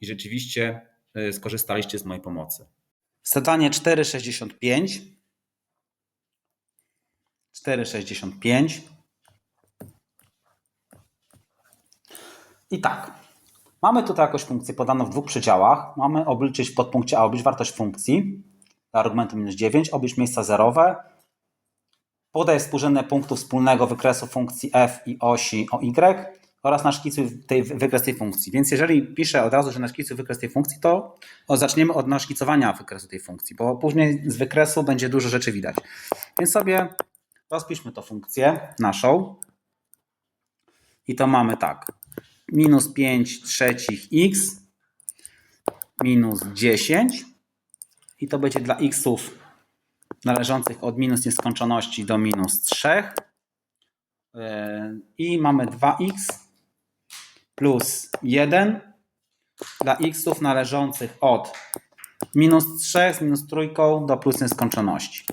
i rzeczywiście y, skorzystaliście z mojej pomocy. Zadanie 4,65. 4,65. I tak. Mamy tutaj jakąś funkcję podaną w dwóch przedziałach. Mamy obliczyć w podpunkcie A obliczyć wartość funkcji dla argumentu minus 9, obliczyć miejsca zerowe. Podaj współrzędne punktu wspólnego wykresu funkcji f i osi o y oraz na szkicu tej, wykres tej funkcji. Więc jeżeli piszę od razu, że na szkicu wykres tej funkcji, to zaczniemy od naszkicowania wykresu tej funkcji, bo później z wykresu będzie dużo rzeczy widać. Więc sobie rozpiszmy tą funkcję naszą. I to mamy tak. Minus 5 trzecich x minus 10 i to będzie dla xów należących od minus nieskończoności do minus 3 i mamy 2x plus 1 dla xów należących od minus 3 z minus trójką do plus nieskończoności.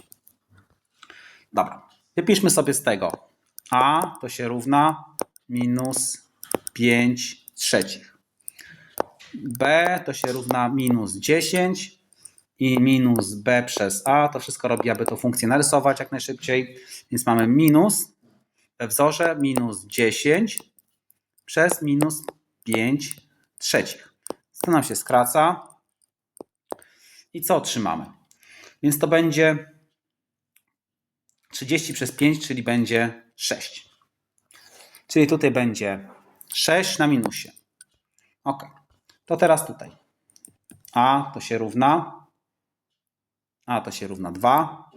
Dobra, wypiszmy sobie z tego. a to się równa minus 5 trzecich. b to się równa minus 10 i minus b przez a. To wszystko robi, aby tą funkcję narysować jak najszybciej. Więc mamy minus we wzorze minus 10 przez minus 5 trzecich. To nam się skraca. I co otrzymamy? Więc to będzie 30 przez 5, czyli będzie 6. Czyli tutaj będzie 6 na minusie. Ok. To teraz tutaj. A to się równa. A to się równa 2.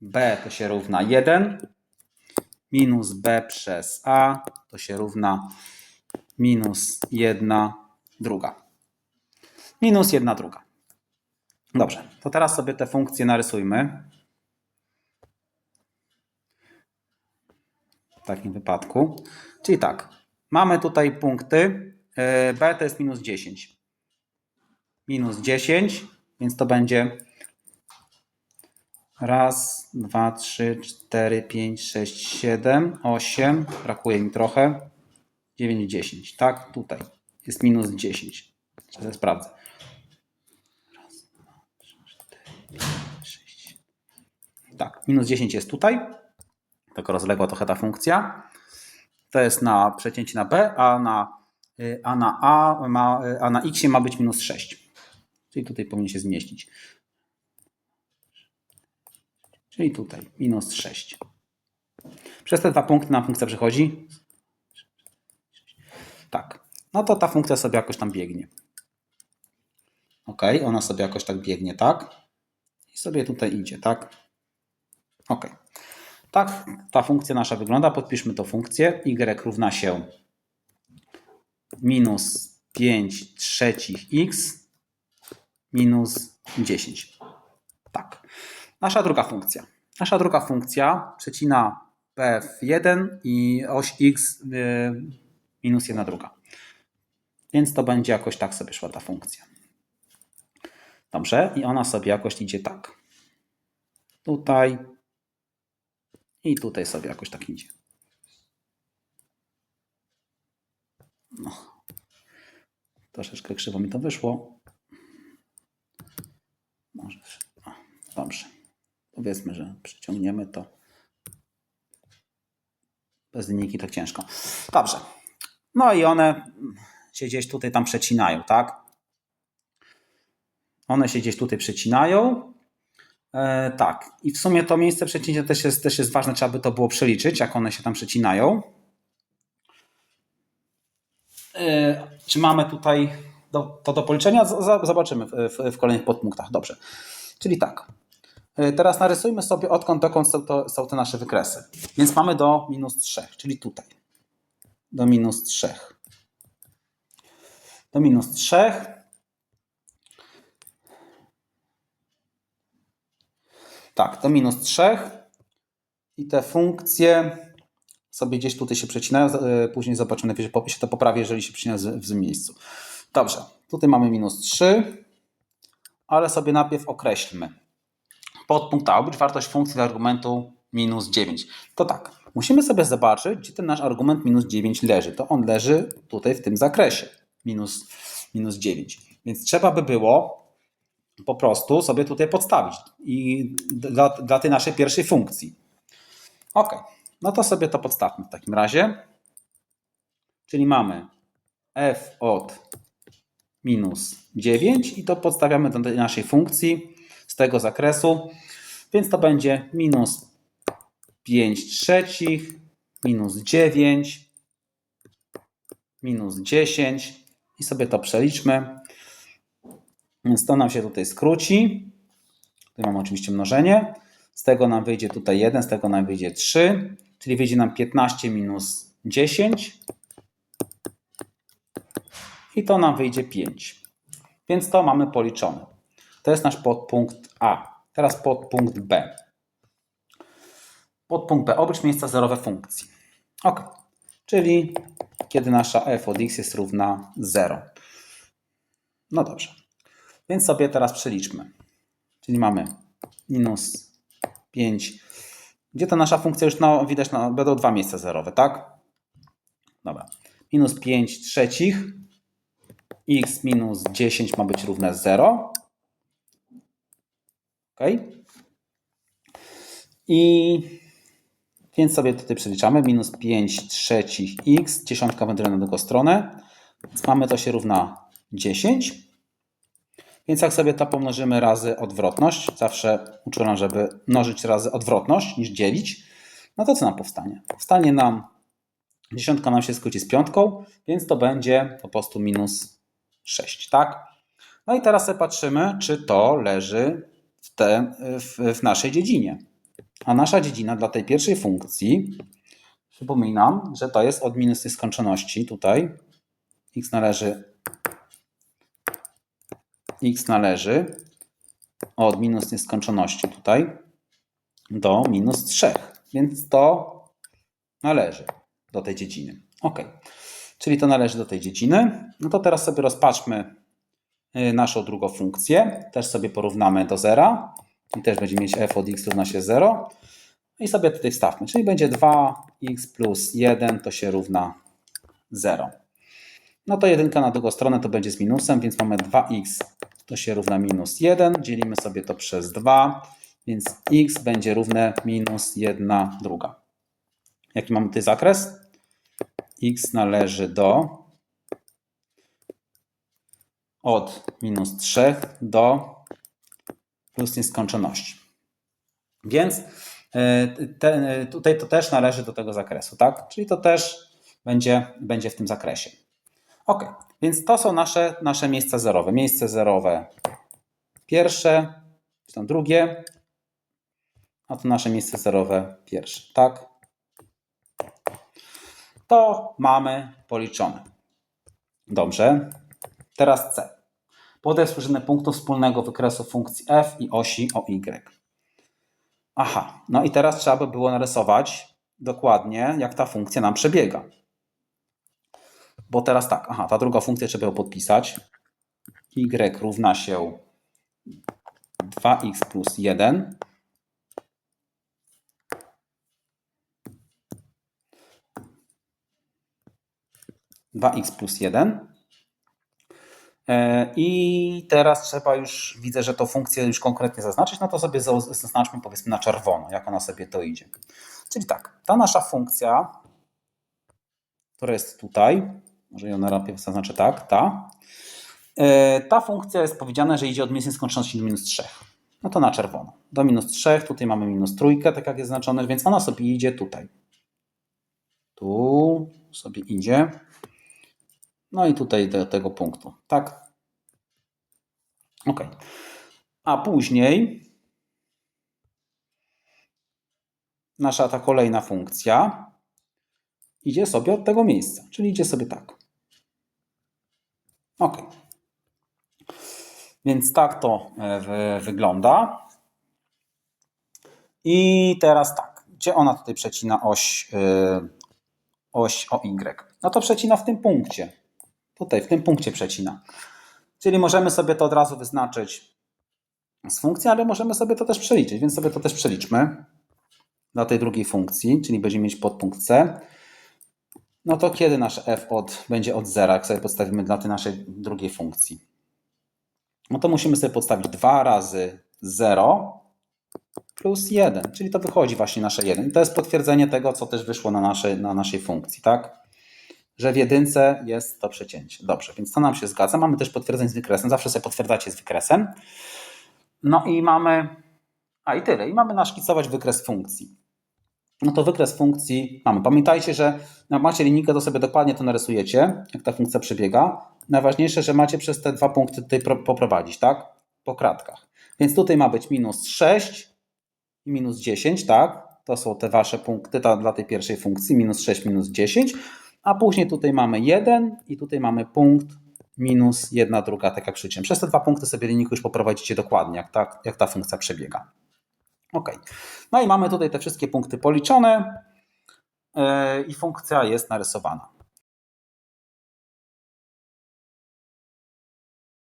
B to się równa 1 minus b przez a to się równa minus 1 druga. Minus 1 druga. Dobrze, to teraz sobie te funkcje narysujmy. W takim wypadku. Czyli tak, mamy tutaj punkty. e, b to jest minus 10. Minus 10, więc to będzie Raz, dwa, trzy, cztery, pięć, sześć, siedem, osiem. Brakuje mi trochę. Dziewięć, dziesięć. Tak, tutaj jest minus dziesięć. Teraz sprawdzę. Raz, dwa, trzy, cztery, sześć. Tak, minus 10 jest tutaj. Tak rozległa trochę ta funkcja. To jest na przecięcie na B, a na, y, a na A, ma, a na X ma być minus 6. Czyli tutaj powinien się zmieścić. Czyli tutaj minus 6. Przez te dwa punkty nam funkcja przechodzi. Tak. No to ta funkcja sobie jakoś tam biegnie. Ok, ona sobie jakoś tak biegnie, tak? I sobie tutaj idzie, tak? Ok. Tak ta funkcja nasza wygląda. Podpiszmy tą funkcję. y równa się minus 5 trzecich x minus 10. Nasza druga funkcja. Nasza druga funkcja przecina pf1 i oś x y, minus 1 druga. Więc to będzie jakoś tak sobie szła ta funkcja. Dobrze, i ona sobie jakoś idzie tak. Tutaj i tutaj sobie jakoś tak idzie. No. Troszeczkę krzywo mi to wyszło. Może. Powiedzmy, że przyciągniemy to. Bez linijki tak ciężko. Dobrze. No i one się gdzieś tutaj tam przecinają, tak? One się gdzieś tutaj przecinają. E, tak. I w sumie to miejsce przecięcia też jest, też jest ważne, trzeba by to było przeliczyć, jak one się tam przecinają. E, czy mamy tutaj do, to do policzenia? Z- za- Zobaczymy w, w, w kolejnych podpunktach. Dobrze. Czyli tak. E, Teraz narysujmy sobie odkąd dokąd są, to, są te nasze wykresy. Więc mamy do minus 3, czyli tutaj. Do minus 3. Do minus 3. Tak, do minus 3. I te funkcje sobie gdzieś tutaj się przecinają. e, Później zobaczymy, się to poprawi, jeżeli się przecina w złym miejscu. Dobrze, tutaj mamy minus 3, ale sobie najpierw określmy. Podpunkt A, oblicz wartość funkcji dla argumentu minus 9. To tak, musimy sobie zobaczyć, gdzie ten nasz argument minus 9 leży. To on leży tutaj w tym zakresie, minus, minus 9. Więc trzeba by było po prostu sobie tutaj podstawić i dla, dla tej naszej pierwszej funkcji. Ok, no to sobie to podstawmy w takim razie. Czyli mamy f od minus 9 i to podstawiamy do tej naszej funkcji z tego zakresu. Więc to będzie minus 5 trzecich, minus 9, minus 10 i sobie to przeliczmy. Więc to nam się tutaj skróci. Tutaj mamy oczywiście mnożenie. Z tego nam wyjdzie tutaj 1, z tego nam wyjdzie 3, czyli wyjdzie nam 15 minus 10 i to nam wyjdzie 5. Więc to mamy policzone. To jest nasz podpunkt A. Teraz podpunkt B. Podpunkt B. Oblicz miejsca zerowe funkcji. Ok. Czyli kiedy nasza f od x jest równa 0. No dobrze. Więc sobie teraz przeliczmy. Czyli mamy minus 5. Gdzie ta nasza funkcja już no, widać, no, będą dwa miejsca zerowe, tak? Dobra. Minus 5 trzecich. x minus 10 ma być równe 0. Ok. I więc sobie tutaj przeliczamy. Minus 5 trzecich x. Dziesiątka będzie na drugą stronę. Więc mamy to się równa 10. Więc jak sobie to pomnożymy razy odwrotność, zawsze uczulam, żeby mnożyć razy odwrotność niż dzielić, no to co nam powstanie? Powstanie nam, dziesiątka nam się skróci z piątką, więc to będzie po prostu minus 6, tak? No i teraz sobie patrzymy, czy to leży w, te, w, w naszej dziedzinie. A nasza dziedzina dla tej pierwszej funkcji, przypominam, że to jest od minus nieskończoności tutaj. x należy x należy od minus nieskończoności tutaj do minus 3, więc to należy do tej dziedziny. Ok, czyli to należy do tej dziedziny. No to teraz sobie rozpatrzmy naszą drugą funkcję. Też sobie porównamy do zera i też będziemy mieć f od x równa się 0. I sobie tutaj wstawmy, czyli będzie 2x plus 1 to się równa 0. No to jedynka na drugą stronę to będzie z minusem, więc mamy 2x to się równa minus 1. Dzielimy sobie to przez 2, więc x będzie równe minus 1 druga. Jaki mamy tutaj zakres? x należy do od minus 3 do plus nieskończoności. Więc e, te, tutaj to też należy do tego zakresu, tak? Czyli to też będzie, będzie w tym zakresie. Ok, Więc to są nasze, nasze miejsca zerowe. Miejsce zerowe pierwsze, tam drugie, a to nasze miejsce zerowe pierwsze, tak? To mamy policzone. Dobrze. Teraz C. Podaj współrzędne punktu wspólnego wykresu funkcji f i osi o y. Aha, no i teraz trzeba by było narysować dokładnie, jak ta funkcja nam przebiega. Bo teraz tak, aha, ta druga funkcja trzeba ją podpisać. y równa się 2x plus 1 2x plus 1. E, I teraz trzeba już, widzę, że to funkcję już konkretnie zaznaczyć, no to sobie za- zaznaczmy powiedzmy na czerwono, jak ona sobie to idzie. Czyli tak, ta nasza funkcja, która jest tutaj, może ją najlepiej zaznaczę tak, ta. E, Ta funkcja jest powiedziane, że idzie od miejsca skończoności do minus 3. No to na czerwono. Do minus 3, tutaj mamy minus trójkę, tak jak jest znaczone, więc ona sobie idzie tutaj. Tu sobie idzie. No i tutaj do tego punktu, tak? Ok. A później nasza ta kolejna funkcja idzie sobie od tego miejsca, czyli idzie sobie tak. Ok. Więc tak to e, wy- wygląda. I teraz tak, gdzie ona tutaj przecina oś, e, oś o y? No to przecina w tym punkcie. Tutaj, w tym punkcie przecina. Czyli możemy sobie to od razu wyznaczyć z funkcji, ale możemy sobie to też przeliczyć, więc sobie to też przeliczmy dla tej drugiej funkcji, czyli będziemy mieć podpunkt C. No to kiedy nasz f od, będzie od zera, jak sobie podstawimy dla tej naszej drugiej funkcji? No to musimy sobie podstawić 2 razy 0 plus 1, czyli to wychodzi właśnie nasze 1. I to jest potwierdzenie tego, co też wyszło na na naszej funkcji, tak? Że w jedynce jest to przecięcie. Dobrze, więc to nam się zgadza. Mamy też potwierdzenie z wykresem. Zawsze sobie potwierdzacie z wykresem. No i mamy. A i tyle. I mamy naszkicować wykres funkcji. No to wykres funkcji mamy. Pamiętajcie, że jak macie linijkę, to sobie dokładnie to narysujecie, jak ta funkcja przebiega. Najważniejsze, że macie przez te dwa punkty tutaj pro- poprowadzić, tak? Po kratkach. Więc tutaj ma być minus 6 i minus 10, tak? To są te wasze punkty ta, dla tej pierwszej funkcji, minus 6, minus 10. A później tutaj mamy 1 i tutaj mamy punkt minus 1 druga, tak jak krzyczę. Przez te dwa punkty sobie linijkę już poprowadzicie dokładnie, jak ta, jak ta funkcja przebiega. Ok. No i mamy tutaj te wszystkie punkty policzone yy, i funkcja jest narysowana.